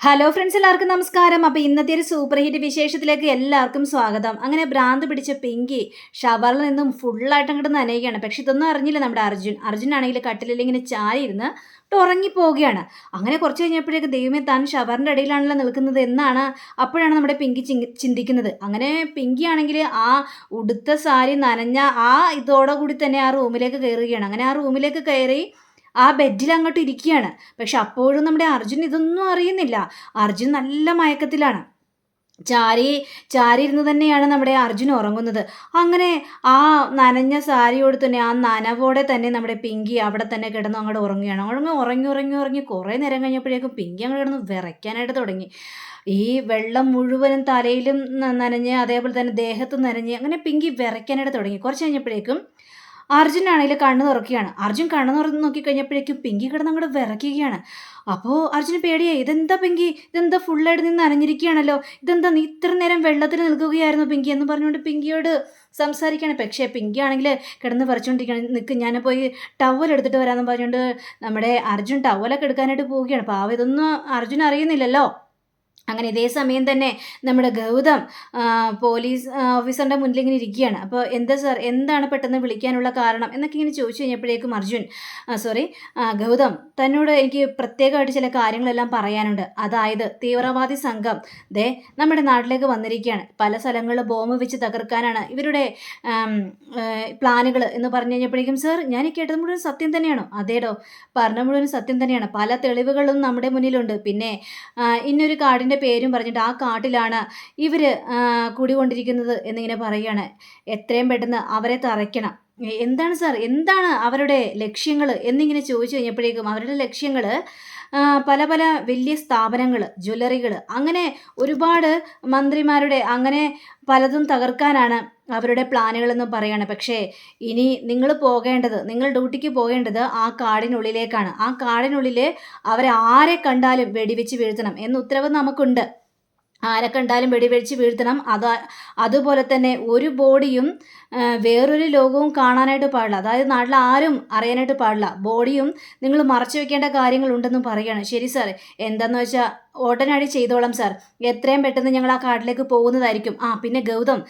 Hello friends എല്ലാവർക്കും നമസ്കാരം. അപ്പോൾ ഇന്നത്തെ ഒരു സൂപ്പർ ഹിറ്റ് വിശേഷത്തിലേക്ക് എല്ലാവർക്കും സ്വാഗതം. അങ്ങനെ ഭ്രാന്ത് പിടിച്ച പിങ്കി ഷവറിൽ നിന്നും ഫുള്ളായിട്ട് അങ്ങോട്ട് നനയുകയാണ്. പക്ഷെ ഇതൊന്നും അറിഞ്ഞില്ല നമ്മുടെ അർജുൻ. അർജുൻ ആണെങ്കിൽ കട്ടിലിൽ ഇങ്ങനെ ചാരിയിരുന്ന് ഉറങ്ങിപ്പോവുകയാണ്. അങ്ങനെ കുറച്ച് കഴിഞ്ഞപ്പോഴേക്ക് ദൈവമേ താൻ ഷവറിന്റെ ഇടയിലാണല്ലോ നിൽക്കുന്നത് എന്നാണ് അപ്പോഴാണ് നമ്മുടെ പിങ്കി ചിന്തിക്കുന്നത്. അങ്ങനെ പിങ്കി ആണെങ്കിൽ ആ ഉടുത്ത സാരി നനഞ്ഞ ആ ഇതോടുകൂടി തന്നെ ആ റൂമിലേക്ക് കയറുകയാണ്. അങ്ങനെ ആ റൂമിലേക്ക് കയറി ആ ബെഡിൽ അങ്ങോട്ട് ഇരിക്കുകയാണ്. പക്ഷെ അപ്പോഴും നമ്മുടെ അർജുൻ ഇതൊന്നും അറിയുന്നില്ല. അർജുൻ നല്ല മയക്കത്തിലാണ്. ചാരി ചാരി ഇരുന്ന് തന്നെയാണ് നമ്മുടെ അർജുൻ ഉറങ്ങുന്നത്. അങ്ങനെ ആ നനഞ്ഞ സാരിയോട് തന്നെ ആ നനവോടെ തന്നെ നമ്മുടെ പിങ്കി അവിടെ തന്നെ കിടന്ന് അങ്ങോട്ട് ഉറങ്ങുകയാണ്. അങ്ങനെ ഉറങ്ങി ഉറങ്ങി ഉറങ്ങി കുറേ നേരം കഴിഞ്ഞപ്പോഴേക്കും പിങ്കി അങ്ങോട്ട് കിടന്ന് വിറയ്ക്കാനായിട്ട് തുടങ്ങി. ഈ വെള്ളം മുഴുവനും തലയിലും നനഞ്ഞ് അതേപോലെ തന്നെ ദേഹത്തും നനഞ്ഞ് അങ്ങനെ പിങ്കി വിറയ്ക്കാനായിട്ട് തുടങ്ങി. കുറച്ച് കഴിഞ്ഞപ്പോഴേക്കും അർജുൻ ആണെങ്കിൽ കണ്ണ് തുറക്കുകയാണ്. അർജുൻ കണ്ണ് തുറന്ന് നോക്കി കഴിഞ്ഞപ്പോഴേക്കും പിങ്കി കിടന്ന് അങ്ങോട്ട് വിറയ്ക്കുകയാണ്. അപ്പോൾ അർജുന് പേടിയായി. ഇതെന്താ പിങ്കി? ഇതെന്താ ഫുള്ളായിട്ട് നിന്ന് അനഞ്ഞിരിക്കുകയാണല്ലോ ഇതെന്താ നീ ഇത്ര നേരം വെള്ളത്തിൽ നിൽക്കുകയായിരുന്നു പിങ്കി? എന്ന് പറഞ്ഞുകൊണ്ട് പിങ്കിയോട് സംസാരിക്കുകയാണ്. പക്ഷേ പിങ്കി ആണെങ്കിൽ കിടന്ന് പറിച്ചുകൊണ്ടിരിക്കുകയാണ് നിൽക്ക് ഞാൻ പോയി ടവൽ എടുത്തിട്ട് വരാമെന്ന് പറഞ്ഞുകൊണ്ട് നമ്മുടെ അർജുൻ ടവലൊക്കെ എടുക്കാനായിട്ട് പോവുകയാണ്. പാവം ഇതൊന്നും അർജുൻ അറിയുന്നില്ലല്ലോ. അങ്ങനെ ഇതേ സമയം തന്നെ നമ്മുടെ ഗൗതം പോലീസ് ഓഫീസറിന്റെ മുന്നിൽ ഇങ്ങനെ ഇരിക്കുകയാണ്. അപ്പോൾ എന്താ സാർ എന്താണ് പെട്ടെന്ന് വിളിക്കാനുള്ള കാരണം എന്നൊക്കെ ഇങ്ങനെ ചോദിച്ചു കഴിഞ്ഞപ്പോഴേക്കും അർജുൻ സോറി ഗൗതം തന്നോട് എനിക്ക് പ്രത്യേകമായിട്ട് ചില കാര്യങ്ങളെല്ലാം പറയാനുണ്ട്. അതായത് തീവ്രവാദി സംഘം ദേ നമ്മുടെ നാട്ടിലേക്ക് വന്നിരിക്കുകയാണ്. പല സ്ഥലങ്ങളിൽ ബോംബ് വെച്ച് തകർക്കാനാണ് ഇവരുടെ പ്ലാനുകൾ എന്ന് പറഞ്ഞു കഴിഞ്ഞപ്പോഴേക്കും സാർ ഞാൻ കേട്ടത് മുഴുവൻ സത്യം തന്നെയാണോ? അതേടോ പറഞ്ഞ മുഴുവൻ സത്യം തന്നെയാണ്. പല തെളിവുകളും നമ്മുടെ മുന്നിലുണ്ട്. പിന്നെ ഇന്നൊരു ഇന്നൊരു കാടിന്റെ പേരും പറഞ്ഞിട്ട് ആ കാട്ടിലാണ് ഇവർ കൂടിക്കൊണ്ടിരിക്കുന്നത് എന്നിങ്ങനെ പറയുകയാണ്. എത്രയും പെട്ടെന്ന് അവരെ തറയ്ക്കണം. എന്താണ് സാർ? എന്താണ് അവരുടെ ലക്ഷ്യങ്ങൾ എന്നിങ്ങനെ ചോദിച്ചു കഴിഞ്ഞപ്പോഴേക്കും അവരുടെ ലക്ഷ്യങ്ങൾ പല പല വലിയ സ്ഥാപനങ്ങൾ ജ്വല്ലറികൾ അങ്ങനെ ഒരുപാട് മന്ത്രിമാരുടെ അങ്ങനെ പലതും തകർക്കാനാണ് അവരുടെ പ്ലാനുകളെന്ന് പറയാണ്. പക്ഷേ ഇനി നിങ്ങൾ പോകേണ്ടത് നിങ്ങൾ ഡ്യൂട്ടിക്ക് പോകേണ്ടത് ആ കാടിനുള്ളിലേക്കാണ്. ആ കാടിനുള്ളിൽ അവരെ ആരെ കണ്ടാലും വെടിവെച്ച് വീഴ്ത്തണം എന്ന ഉത്തരവ് നമുക്കുണ്ട്. ആരെ ഉണ്ടായാലും വെടിവെടിച്ച് വീഴ്ത്തണം. അത് അതുപോലെ തന്നെ ഒരു ബോഡിയും വേറൊരു ലോകവും കാണാനായിട്ട് പാടില്ല. അതായത് നാട്ടിൽ ആരും അറിയാനായിട്ട് പാടില്ല. ബോഡിയും നിങ്ങൾ മറച്ചു വെക്കേണ്ട കാര്യങ്ങളുണ്ടെന്നും പറയുകയാണ്. ശരി സാർ എന്താന്ന് വെച്ചാൽ ഉടനടി ചെയ്തോളാം സാർ. എത്രയും പെട്ടെന്ന് ഞങ്ങൾ ആ കാട്ടിലേക്ക് പോകുന്നതായിരിക്കും. ആ പിന്നെ ഗൗതം.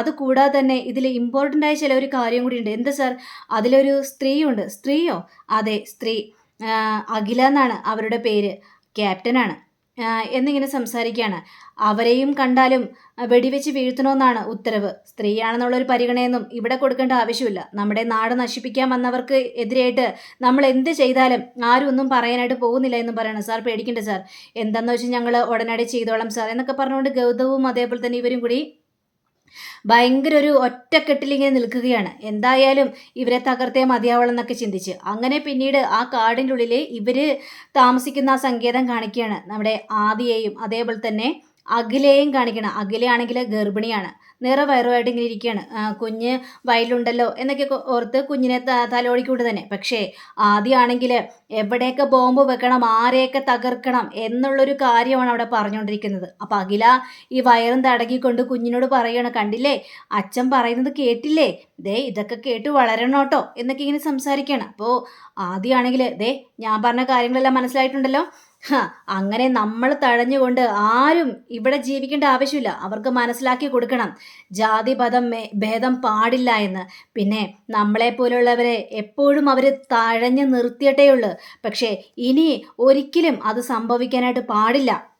അത് കൂടാതെ തന്നെ ഇതിൽ ഇമ്പോർട്ടന്റ് ആയ ചില ഒരു കാര്യം കൂടി ഉണ്ട്. എന്ത് സാർ? അതിലൊരു സ്ത്രീയുണ്ട്. സ്ത്രീയോ? അതെ സ്ത്രീ. അഖില എന്നാണ് അവരുടെ പേര്. ക്യാപ്റ്റനാണ്. എന്നിങ്ങനെ സംസാരിക്കുകയാണ്. അവരെയും കണ്ടാലും വെടിവെച്ച് വീഴ്ത്തണമെന്നാണ് ഉത്തരവ്. സ്ത്രീയാണെന്നുള്ള ഒരു പരിഗണനയൊന്നും ഇവിടെ കൊടുക്കേണ്ട ആവശ്യമില്ല. നമ്മുടെ നാട് നശിപ്പിക്കാൻ വന്നവർക്ക് എതിരായിട്ട് നമ്മൾ എന്ത് ചെയ്താലും ആരും ഒന്നും പറയാനായിട്ട് പോകുന്നില്ല എന്ന് പറയണം. സാർ പേടിക്കണ്ട സാർ. എന്താണെന്ന് വെച്ചാൽ ഞങ്ങൾ ഉടനടി ചെയ്തോളാം സാർ എന്നൊക്കെ പറഞ്ഞുകൊണ്ട് ഗൗതവും അതേപോലെ തന്നെ ഇവരും കൂടി ഭയങ്കര ഒരു ഒറ്റക്കെട്ടിലിങ്ങനെ നിൽക്കുകയാണ്. എന്തായാലും ഇവരെ തകർത്തേ മതിയാവളെന്നൊക്കെ ചിന്തിച്ച്. അങ്ങനെ പിന്നീട് ആ കാടിന്റെ ഉള്ളിൽ ഇവർ താമസിക്കുന്ന ആ സങ്കേതം കാണിക്കുകയാണ് നമ്മുടെ ആദിയെയും അതേപോലെ തന്നെ അഖിലയെയും കാണിക്കണം. അഖിലയാണെങ്കിൽ ഗർഭിണിയാണ്. നിറവയറുമായിട്ട് ഇങ്ങനെ ഇരിക്കുകയാണ്. കുഞ്ഞ് വയലുണ്ടല്ലോ എന്നൊക്കെ ഓർത്ത് കുഞ്ഞിനെ തലോടിക്കൊണ്ട് തന്നെ. പക്ഷേ ആദ്യമാണെങ്കിൽ എവിടെയൊക്കെ ബോംബ് വെക്കണം ആരെയൊക്കെ തകർക്കണം എന്നുള്ളൊരു കാര്യമാണ് അവിടെ പറഞ്ഞുകൊണ്ടിരിക്കുന്നത്. അപ്പം അഖില ഈ വയറും തടകിക്കൊണ്ട് കുഞ്ഞിനോട് പറയുകയാണ് കണ്ടില്ലേ? അച്ഛൻ പറയുന്നത് കേട്ടില്ലേ? ദേ ഇതൊക്കെ കേട്ട് വളരണം കേട്ടോ എന്നൊക്കെ ഇങ്ങനെ സംസാരിക്കുകയാണ്. അപ്പോൾ ആദ്യമാണെങ്കിൽ ദേ ഞാൻ പറഞ്ഞ കാര്യങ്ങളെല്ലാം മനസ്സിലായിട്ടുണ്ടല്ലോ? അങ്ങനെ നമ്മൾ തഴഞ്ഞുകൊണ്ട് ആരും ഇവിടെ ജീവിക്കേണ്ട ആവശ്യമില്ല. അവർക്ക് മനസ്സിലാക്കി കൊടുക്കണം. ജാതി പദം ഭേദം പാടില്ല എന്ന്. പിന്നെ നമ്മളെ പോലുള്ളവരെ എപ്പോഴും അവർ തഴഞ്ഞു നിർത്തിയിട്ടേ ഉള്ളൂ. പക്ഷേ ഇനി ഒരിക്കലും അത് സംഭവിക്കാനായിട്ട് പാടില്ല.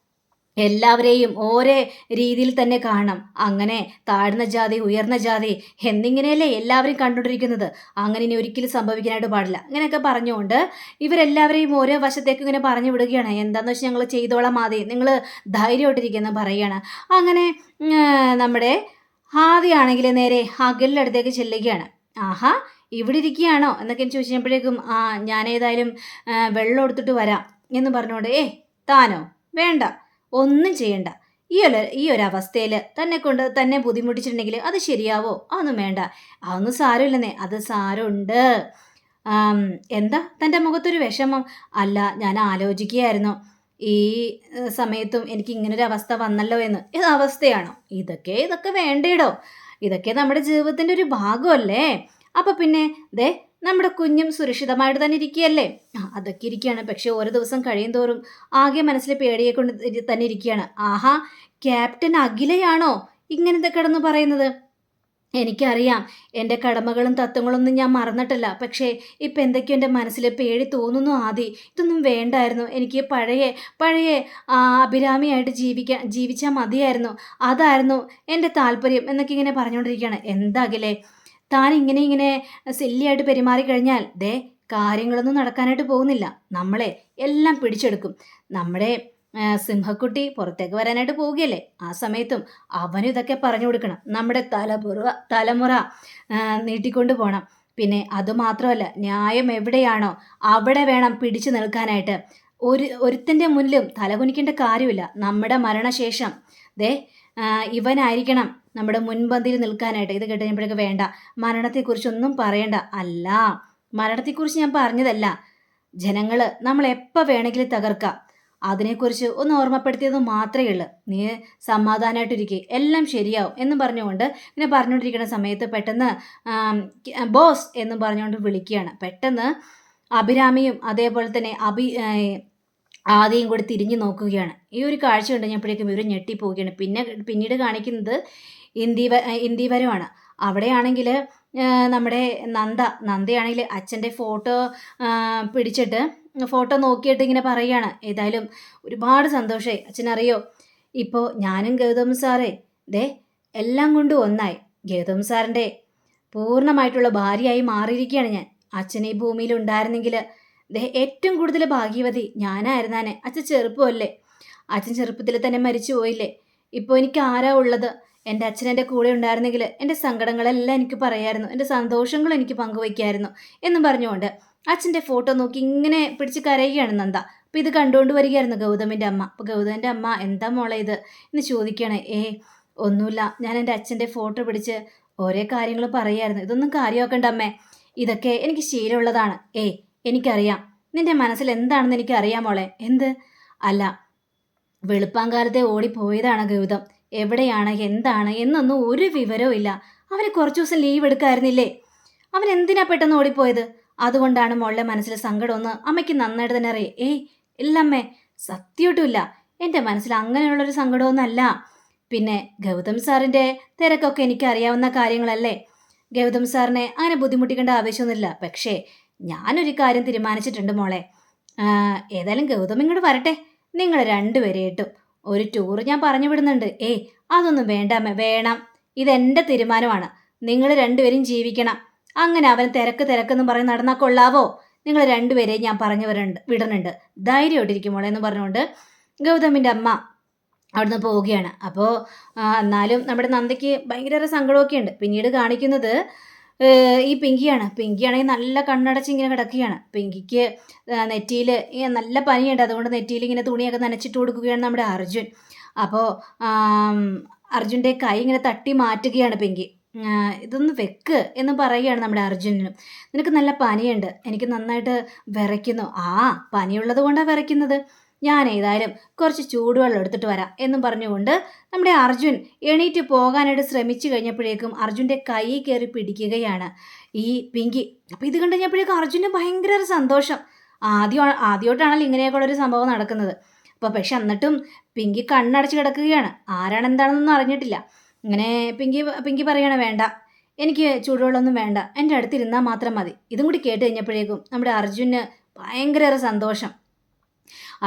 എല്ലാവരെയും ഒരേ രീതിയിൽ തന്നെ കാണണം അങ്ങനെ താഴ്ന്ന ജാതി ഉയർന്ന ജാതി എന്നിങ്ങനെയല്ലേ എല്ലാവരും കണ്ടുകൊണ്ടിരിക്കുന്നത്? അങ്ങനെ ഇനി ഒരിക്കലും സംഭവിക്കാനായിട്ട് പാടില്ല. ഇങ്ങനെയൊക്കെ പറഞ്ഞുകൊണ്ട് ഇവരെല്ലാവരെയും ഓരോ വശത്തേക്ക് ഇങ്ങനെ പറഞ്ഞു വിടുകയാണ്. എന്താണെന്ന് വെച്ചാൽ ഞങ്ങൾ ചെയ്തോളാം മതി നിങ്ങൾ ധൈര്യമായിട്ടിരിക്കുന്നു പറയുകയാണ്. അങ്ങനെ നമ്മുടെ ആദ്യമാണെങ്കിൽ നേരെ അകലിന്റെ അടുത്തേക്ക് ചെല്ലുകയാണ്. ആഹാ ഇവിടെ ഇരിക്കുകയാണോ? എന്നൊക്കെ ചോദിച്ചു കഴിഞ്ഞപ്പോഴേക്കും ആ ഞാനേതായാലും വെള്ളം എടുത്തിട്ട് വരാം എന്ന് പറഞ്ഞുകൊണ്ട് ഏ താനോ? വേണ്ട. ഒന്നും ചെയ്യണ്ട. ഈ ഒരു ഈ ഒരു തന്നെ കൊണ്ട് തന്നെ ബുദ്ധിമുട്ടിച്ചിട്ടുണ്ടെങ്കിൽ അത് ശരിയാവോ? അതൊന്നും വേണ്ട. അതൊന്നും സാരമില്ലെന്നേ. അത് സാരമുണ്ട്. എന്താ? തന്റെ മുഖത്തൊരു വിഷമം. അല്ല ഞാൻ ആലോചിക്കുകയായിരുന്നു. ഈ സമയത്തും എനിക്ക് ഇങ്ങനൊരു അവസ്ഥ വന്നല്ലോ എന്ന്. ഇത് അവസ്ഥയാണോ? ഇതൊക്കെ ഇതൊക്കെ വേണ്ടേടോ. ഇതൊക്കെ നമ്മുടെ ജീവിതത്തിന്റെ ഒരു ഭാഗമല്ലേ? അപ്പം പിന്നെ ദേ നമ്മുടെ കുഞ്ഞും സുരക്ഷിതമായിട്ട് തന്നെ ഇരിക്കുകയല്ലേ? അതൊക്കെ ഇരിക്കുകയാണ്. പക്ഷെ ഓരോ ദിവസം കഴിയും തോറും ആകെ മനസ്സിൽ പേടിയെ കൊണ്ട് തന്നെ ഇരിക്കുകയാണ്. ആഹാ ക്യാപ്റ്റൻ അഖിലയാണോ ഇങ്ങനത്തെ കിടന്ന് പറയുന്നത്? എനിക്കറിയാം എന്റെ കടമകളും തത്വങ്ങളൊന്നും ഞാൻ മറന്നിട്ടില്ല. പക്ഷേ ഇപ്പം എന്തൊക്കെയോ എന്റെ മനസ്സിൽ പേടി തോന്നുന്നു ആദി. ഇതൊന്നും വേണ്ടായിരുന്നു. എനിക്ക് പഴയ പഴയ അഭിരാമിയായിട്ട് ജീവിക്കാൻ ജീവിച്ചാൽ മതിയായിരുന്നു. അതായിരുന്നു എന്റെ താല്പര്യം എന്നൊക്കെ ഇങ്ങനെ പറഞ്ഞുകൊണ്ടിരിക്കുകയാണ്. എന്താകിലേ താൻ ഇങ്ങനെ ഇങ്ങനെ സെല്ലിയായിട്ട് പെരുമാറി കഴിഞ്ഞാൽ ദേ കാര്യങ്ങളൊന്നും നടക്കാനായിട്ട് പോകുന്നില്ല. നമ്മളെ എല്ലാം പിടിച്ചെടുക്കും. നമ്മുടെ സിംഹക്കുട്ടി പുറത്തേക്ക് വരാനായിട്ട് പോവുകയല്ലേ? ആ സമയത്തും അവനും ഇതൊക്കെ പറഞ്ഞു കൊടുക്കണം. നമ്മുടെ തലപുറ തലമുറ നീട്ടിക്കൊണ്ട് പോകണം പിന്നെ അതുമാത്രമല്ല ന്യായം എവിടെയാണോ അവിടെ വേണം പിടിച്ചു നിൽക്കാനായിട്ട്. ഒരു ഒരുത്തന്റെ മുന്നിലും തലകുനിക്കേണ്ട കാര്യമില്ല. നമ്മുടെ മരണശേഷം ദേ ഇവനായിരിക്കണം നമ്മുടെ മുൻപന്തിയിൽ നിൽക്കാനായിട്ട് ഇത് കേട്ടുകഴിഞ്ഞപ്പോഴേക്ക് വേണ്ട. മരണത്തെക്കുറിച്ചൊന്നും പറയണ്ട. അല്ല മരണത്തെക്കുറിച്ച് ഞാൻ പറഞ്ഞതല്ല. ജനങ്ങൾ നമ്മൾ എപ്പോൾ വേണമെങ്കിലും തകർക്കാം. അതിനെക്കുറിച്ച് ഒന്ന് ഓർമ്മപ്പെടുത്തിയത് മാത്രമേ ഉള്ളൂ. നീ സമാധാനമായിട്ടിരിക്കെ എല്ലാം ശരിയാവും എന്നും പറഞ്ഞുകൊണ്ട് ഇങ്ങനെ പറഞ്ഞുകൊണ്ടിരിക്കുന്ന സമയത്ത് പെട്ടെന്ന് ബോസ് എന്നും പറഞ്ഞുകൊണ്ട് വിളിക്കുകയാണ്. പെട്ടെന്ന് അഭിരാമിയും അതേപോലെ തന്നെ അഭി ആദിയും കൂടി തിരിഞ്ഞു നോക്കുകയാണ്. ഈ ഒരു കാഴ്ച കണ്ടു ഇവർ ഞെട്ടിപ്പോവുകയാണ്. പിന്നെ പിന്നീട് കാണിക്കുന്നത് ഇന്ദീവ ഇന്ദീവരമാണ്. അവിടെയാണെങ്കിൽ നമ്മുടെ നന്ദ നന്ദയാണെങ്കിൽ അച്ഛന്റെ ഫോട്ടോ പിടിച്ചിട്ട് ഫോട്ടോ നോക്കിയിട്ട് ഇങ്ങനെ പറയുകയാണ്. ഏതായാലും ഒരുപാട് സന്തോഷമായി അച്ഛനറിയോ? ഇപ്പോൾ ഞാനും ഗൗതം സാറേ ദേ എല്ലാം കൊണ്ടും ഒന്നായി. ഗൗതം സാറിന്റെ പൂർണമായിട്ടുള്ള ഭാര്യയായി മാറിയിരിക്കുകയാണ് ഞാൻ. അച്ഛൻ ഈ ഭൂമിയിൽ ഉണ്ടായിരുന്നെങ്കിൽ ഏറ്റവും കൂടുതൽ ഭാഗ്യവതി ഞാനായിരുന്നാനെ. അച്ഛൻ ചെറുപ്പമല്ലേ? അച്ഛൻ ചെറുപ്പത്തിൽ തന്നെ മരിച്ചു പോയില്ലേ? ഇപ്പോൾ എനിക്ക് ആരാ ഉള്ളത്? എന്റെ അച്ഛൻ എന്റെ കൂടെ ഉണ്ടായിരുന്നെങ്കിൽ എന്റെ സങ്കടങ്ങളെല്ലാം എനിക്ക് പറയായിരുന്നു. എന്റെ സന്തോഷങ്ങൾ എനിക്ക് പങ്കുവയ്ക്കായിരുന്നു എന്നും പറഞ്ഞുകൊണ്ട് അച്ഛന്റെ ഫോട്ടോ നോക്കി ഇങ്ങനെ പിടിച്ച് കരയുകയാണ് നന്ദ. അപ്പോൾ ഇത് കണ്ടുകൊണ്ട് വരികയായിരുന്നു ഗൗതമിന്റെ അമ്മ. അപ്പോൾ ഗൗതമിന്റെ അമ്മ എന്താ മോളെ ഇത്? എന്ന് ചോദിക്കുകയാണ്. ഏ ഒന്നുമില്ല. ഞാൻ എന്റെ അച്ഛന്റെ ഫോട്ടോ പിടിച്ച് ഓരോ കാര്യങ്ങൾ പറയായിരുന്നു. ഇതൊന്നും കാര്യമാക്കണ്ട അമ്മേ. ഇതൊക്കെ എനിക്ക് ശീലമുള്ളതാണ്. ഏ എനിക്കറിയാം. നിന്റെ മനസ്സിൽ എന്താണെന്ന് എനിക്ക് അറിയാം മോളെ. എന്ത്? അല്ല വെളുപ്പാങ്കാലത്തെ ഓടിപ്പോയതാണ് ഗൗതം. എവിടെയാണ് എന്താണ് എന്നൊന്നും ഒരു വിവരവും ഇല്ല. അവന് കുറച്ചു ദിവസം ലീവ് എടുക്കായിരുന്നില്ലേ? അവൻ എന്തിനാ പെട്ടെന്ന് ഓടിപ്പോയത്? അതുകൊണ്ടാണ് മോളുടെ മനസ്സിൽ സങ്കടമൊന്ന് അമ്മയ്ക്ക് നന്നായിട്ട് തന്നെ അറിയേ. ഏയ് ഇല്ലമ്മേ സത്യമായിട്ടുമില്ല എന്റെ മനസ്സിൽ അങ്ങനെയുള്ളൊരു സങ്കടമൊന്നുമല്ല. പിന്നെ ഗൗതം സാറിന്റെ തിരക്കൊക്കെ എനിക്ക് അറിയാവുന്ന കാര്യങ്ങളല്ലേ? ഗൗതം സാറിനെ അങ്ങനെ ബുദ്ധിമുട്ടിക്കേണ്ട ആവശ്യമൊന്നുമില്ല. പക്ഷേ ഞാനൊരു കാര്യം തീരുമാനിച്ചിട്ടുണ്ട് മോളെ. ഏതായാലും ഗൗതം ഇങ്ങോട്ട് വരട്ടെ. നിങ്ങൾ രണ്ടുപേരെയിട്ടും ഒരു ടൂർ ഞാൻ പറഞ്ഞു വിടുന്നുണ്ട്. ഏയ് അതൊന്നും വേണ്ട വേണം. ഇതെന്റെ തീരുമാനമാണ്. നിങ്ങൾ രണ്ടുപേരും ജീവിക്കണം. അങ്ങനെ അവൻ തിരക്ക് തിരക്കെന്ന് പറഞ്ഞ് നടന്നാൽ കൊള്ളാവോ? നിങ്ങൾ രണ്ടുപേരെയും ഞാൻ പറഞ്ഞു വരണ്ട് വിടുന്നുണ്ട്. ധൈര്യമായിട്ടിരിക്കും മോളെ എന്ന് പറഞ്ഞുകൊണ്ട് ഗൗതമിന്റെ അമ്മ അവിടുന്ന് പോവുകയാണ്. അപ്പോൾ എന്നാലും നമ്മുടെ നന്ദയ്ക്ക് ഭയങ്കര സങ്കടമൊക്കെ ഉണ്ട് പിന്നീട് കാണിക്കുന്നത് ഈ പിങ്കിയാണ്. പിങ്കിയാണെങ്കിൽ നല്ല കണ്ണടച്ച് ഇങ്ങനെ കിടക്കുകയാണ്. പിങ്കിക്ക് നെറ്റിയിൽ നല്ല പനിയുണ്ട്. അതുകൊണ്ട് നെറ്റിയിൽ ഇങ്ങനെ തുണിയൊക്കെ നനച്ചിട്ട് കൊടുക്കുകയാണ് നമ്മുടെ അർജുൻ. അപ്പോൾ അർജുന്റെ കൈ ഇങ്ങനെ തട്ടി മാറ്റുകയാണ് പിങ്കി. ഇതൊന്ന് വെക്ക് എന്ന് പറയുകയാണ് നമ്മുടെ അർജുനനും. നിനക്ക് നല്ല പനിയുണ്ട്. എനിക്ക് നന്നായിട്ട് വിറയ്ക്കുന്നു. ആ പനിയുള്ളത് കൊണ്ടാണ് വിറയ്ക്കുന്നത്. ഞാൻ ഏതായാലും കുറച്ച് ചൂടുവെള്ളം എടുത്തിട്ട് വരാം എന്നും പറഞ്ഞുകൊണ്ട് നമ്മുടെ അർജുൻ എണീറ്റ് പോകാനായിട്ട് ശ്രമിച്ചു കഴിഞ്ഞപ്പോഴേക്കും അർജുന്റെ കൈ കയറി പിടിക്കുകയാണ്. ഈ പിങ്കി അപ്പോൾ ഇത് കണ്ടു കഴിഞ്ഞപ്പോഴേക്കും അർജുന് ഭയങ്കര ഒരു സന്തോഷം. ആദ്യം ആദ്യമായിട്ടാണല്ലോ ഇങ്ങനെയൊക്കെയുള്ള ഒരു സംഭവം നടക്കുന്നത്. അപ്പോൾ പക്ഷെ എന്നിട്ടും പിങ്കി കണ്ണടച്ച് കിടക്കുകയാണ്. ആരാണ് എന്താണെന്നൊന്നും അറിഞ്ഞിട്ടില്ല. ഇങ്ങനെ പിങ്കി പിങ്കി പറയണ വേണ്ട എനിക്ക് ചൂടുവെള്ളമൊന്നും വേണ്ട. എന്റെ അടുത്തിരുന്നാൽ മാത്രം മതി. ഇതും കൂടി കേട്ട് കഴിഞ്ഞപ്പോഴേക്കും നമ്മുടെ അർജുന് ഭയങ്കര സന്തോഷം.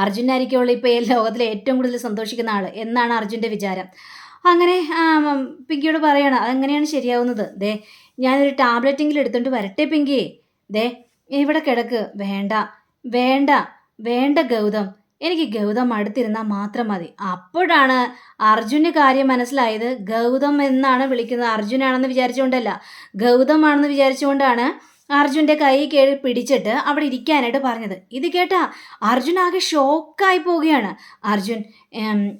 അർജുനായിരിക്കുള്ളൂ ഇപ്പോൾ ഈ ലോകത്തിലെ ഏറ്റവും കൂടുതൽ സന്തോഷിക്കുന്ന ആൾ എന്നാണ് അർജുന്റെ വിചാരം. അങ്ങനെ പിങ്കിയോട് പറയണം അതെങ്ങനെയാണ് ശരിയാവുന്നത്? ദേ ഞാനൊരു ടാബ്ലറ്റെങ്കിലും എടുത്തുകൊണ്ട് വരട്ടെ പിങ്കി. ദേ ഇവിടെ കിടക്ക്. വേണ്ട വേണ്ട വേണ്ട ഗൗതം. എനിക്ക് ഗൗതം അടുത്തിരുന്നാൽ മാത്രം മതി. അപ്പോഴാണ് അർജുന് കാര്യം മനസ്സിലായത് ഗൗതം എന്നാണ് വിളിക്കുന്നത്. അർജുനാണെന്ന് വിചാരിച്ചുകൊണ്ടല്ല ഗൗതമാണെന്ന് വിചാരിച്ചുകൊണ്ടാണ് അർജുന്റെ കൈ കീഴിൽ പിടിച്ചിട്ട് അവിടെ ഇരിക്കാനായിട്ട് പറഞ്ഞത്. ഇത് കേട്ടാ അർജുൻ ആകെ ഷോക്കായി പോവുകയാണ്. അർജുൻ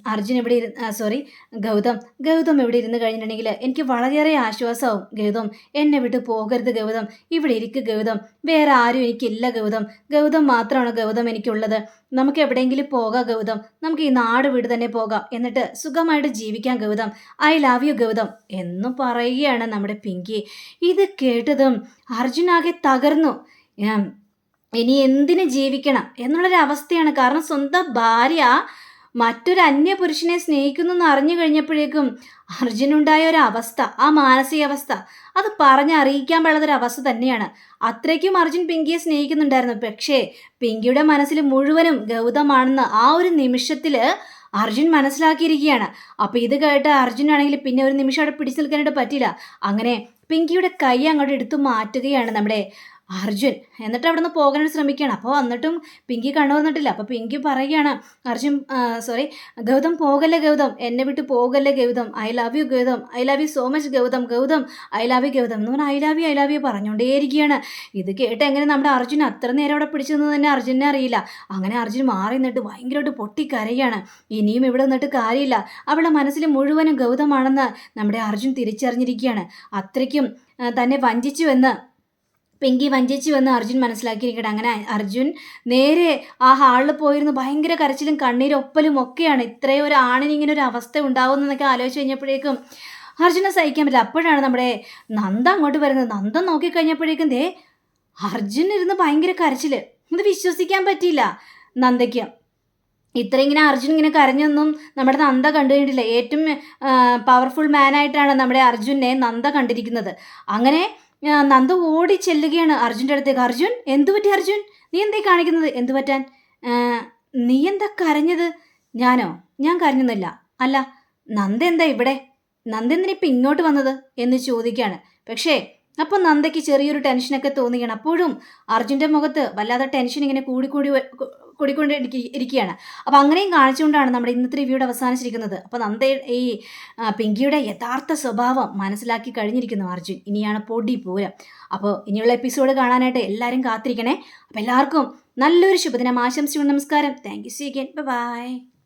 അർജുൻ ഇവിടെ ഇരുന്ന് സോറി ഗൗതം ഗൗതം ഇവിടെ ഇരുന്ന് കഴിഞ്ഞിട്ടുണ്ടെങ്കിൽ എനിക്ക് വളരെയേറെ ആശ്വാസമാവും. ഗൗതം എന്നെ വിട്ട് പോകരുത് ഗൗതം. ഇവിടെ ഇരിക്കുക ഗൗതം. വേറെ ആരും എനിക്കില്ല ഗൗതം. ഗൗതം മാത്രമാണ് ഗൗതം എനിക്കുള്ളത്. നമുക്ക് എവിടെയെങ്കിലും പോകാം ഗൗതം. നമുക്ക് ഈ നാട് വീട് തന്നെ പോകാം. എന്നിട്ട് സുഖമായിട്ട് ജീവിക്കാം Gautham. I love you Gautham. എന്നും പറയുകയാണ് നമ്മുടെ പിങ്കി. ഇത് കേട്ടതും അർജുൻ ആകെ തകർന്നു. ഇനി എന്തിനു ജീവിക്കണം എന്നുള്ളൊരവസ്ഥയാണ്. കാരണം സ്വന്തം ഭാര്യ മറ്റൊരു അന്യ പുരുഷനെ സ്നേഹിക്കുന്നു എന്ന് അറിഞ്ഞു കഴിഞ്ഞപ്പോഴേക്കും അർജുനുണ്ടായ ഒരു അവസ്ഥ ആ മാനസികാവസ്ഥ അത് പറഞ്ഞറിയിക്കാൻ പാടാത്തൊരു അവസ്ഥ തന്നെയാണ്. അത്രയ്ക്കും അർജുൻ പിങ്കിയെ സ്നേഹിക്കുന്നുണ്ടായിരുന്നു. പക്ഷേ പിങ്കിയുടെ മനസ്സിൽ മുഴുവനും ഗൗതമാണെന്ന് ആ ഒരു നിമിഷത്തിൽ അർജുൻ മനസ്സിലാക്കിയിരിക്കുകയാണ്. അപ്പോൾ ഇത് കേട്ട് അർജുൻ ആണെങ്കിൽ പിന്നെ ഒരു നിമിഷം അവിടെ പിടിച്ചു നിൽക്കാനായിട്ട് പറ്റില്ല അങ്ങനെ പിങ്കിയുടെ കൈ അങ്ങോട്ട് എടുത്തു മാറ്റുകയാണ് നമ്മുടെ അർജുൻ എന്നിട്ട് അവിടെ നിന്ന് പോകാനായിട്ട് ശ്രമിക്കുകയാണ്. അപ്പോൾ വന്നിട്ടും പിങ്കി കണ്ണു വന്നിട്ടില്ല അപ്പോൾ പിങ്കി പറയുകയാണ് അർജുൻ സോറി ഗൗതം പോകല്ലേ ഗൗതം? എന്നെ വിട്ട് പോകല്ലേ Gautham? I love you Gautham. I love you so much Gautham. Gautham I love you Gautham. എന്ന് പറഞ്ഞാൽ I love you I love you പറഞ്ഞുകൊണ്ടേയിരിക്കുകയാണ് ഇത് കേട്ട് എങ്ങനെ നമ്മുടെ അർജുൻ അത്ര നേരം അവിടെ പിടിച്ചു നിന്ന് തന്നെ അർജുനെ അറിയില്ല. അങ്ങനെ അർജുൻ മാറി നിന്നിട്ട് ഭയങ്കരമായിട്ട് പൊട്ടിക്കരയാണ് ഇനിയും ഇവിടെ നിന്നിട്ട് കാര്യമില്ല. അവളുടെ മനസ്സിൽ മുഴുവനും ഗൗതമാണെന്ന് നമ്മുടെ അർജുൻ തിരിച്ചറിഞ്ഞിരിക്കുകയാണ്. അത്രയ്ക്കും തന്നെ വഞ്ചിച്ചുവെന്ന് പിങ്കി വഞ്ചിച്ചു വന്ന് അർജുൻ മനസ്സിലാക്കിയിരിക്കട്ടെ. അങ്ങനെ അർജുൻ നേരെ ആ ഹാളിൽ പോയിരുന്ന് ഭയങ്കര കരച്ചിലും കണ്ണീരൊപ്പലും ഒക്കെയാണ്. ഇത്രയും ഒരു ആണിന് ഇങ്ങനെ ഒരു അവസ്ഥ ഉണ്ടാവുമെന്നൊക്കെ ആലോചിച്ച് കഴിഞ്ഞപ്പോഴേക്കും അർജുനെ സഹിക്കാൻ പറ്റില്ല. അപ്പോഴാണ് നമ്മുടെ നന്ദ അങ്ങോട്ട് വരുന്നത്. നന്ദ നോക്കിക്കഴിഞ്ഞപ്പോഴേക്കും ദേ അർജുൻ ഇരുന്ന് ഭയങ്കര കരച്ചിൽ. ഇത് വിശ്വസിക്കാൻ പറ്റിയില്ല നന്ദയ്ക്ക്. ഇത്ര ഇങ്ങനെ അർജുൻ ഇങ്ങനെ കരഞ്ഞൊന്നും നമ്മുടെ നന്ദ കണ്ടു കഴിഞ്ഞിട്ടില്ല. ഏറ്റവും പവർഫുൾ മാനായിട്ടാണ് നമ്മുടെ അർജുനെ നന്ദ കണ്ടിരിക്കുന്നത്. അങ്ങനെ നന്ദ ഓടി ചെല്ലുകയാണ് അർജുന്റെ അടുത്തേക്ക്. അർജുൻ എന്തു പറ്റി അർജുൻ? നീ എന്തേ കാണിക്കുന്നത്? എന്തു പറ്റാൻ? നീ എന്താ കരഞ്ഞത്? ഞാനോ? ഞാൻ കരഞ്ഞൊന്നുമില്ല. അല്ല നന്ദ എന്താ ഇവിടെ? നന്ദ എന്തിനാ ഇപ്പം ഇങ്ങോട്ട് വന്നത്? എന്ന് ചോദിക്കുകയാണ് പക്ഷേ അപ്പം നന്ദയ്ക്ക് ചെറിയൊരു ടെൻഷനൊക്കെ തോന്നുകയാണ്. അപ്പോഴും അർജുന്റെ മുഖത്ത് വല്ലാതെ ടെൻഷൻ ഇങ്ങനെ കൂടിക്കൂടി കൂടിക്കൊണ്ട് ഇരിക്ക- ഇരിക്കുകയാണ്. അപ്പോൾ അങ്ങനെയും കാണിച്ചുകൊണ്ടാണ് നമ്മുടെ ഇന്നത്തെ റിവ്യൂടെ അവസാനിച്ചിരിക്കുന്നത്. അപ്പോൾ നന്ദ ഈ പിങ്കിയുടെ യഥാർത്ഥ സ്വഭാവം മനസ്സിലാക്കി കഴിഞ്ഞിരിക്കുന്നു അർജുൻ. ഇനിയാണ് പൊടി പൂരം. അപ്പോൾ ഇനിയുള്ള എപ്പിസോഡ് കാണാനായിട്ട് എല്ലാവരും കാത്തിരിക്കണേ. അപ്പോൾ എല്ലാവർക്കും നല്ലൊരു ശുഭദിനം. ആശംസിച്ചു നമസ്കാരം. Thank you see again bye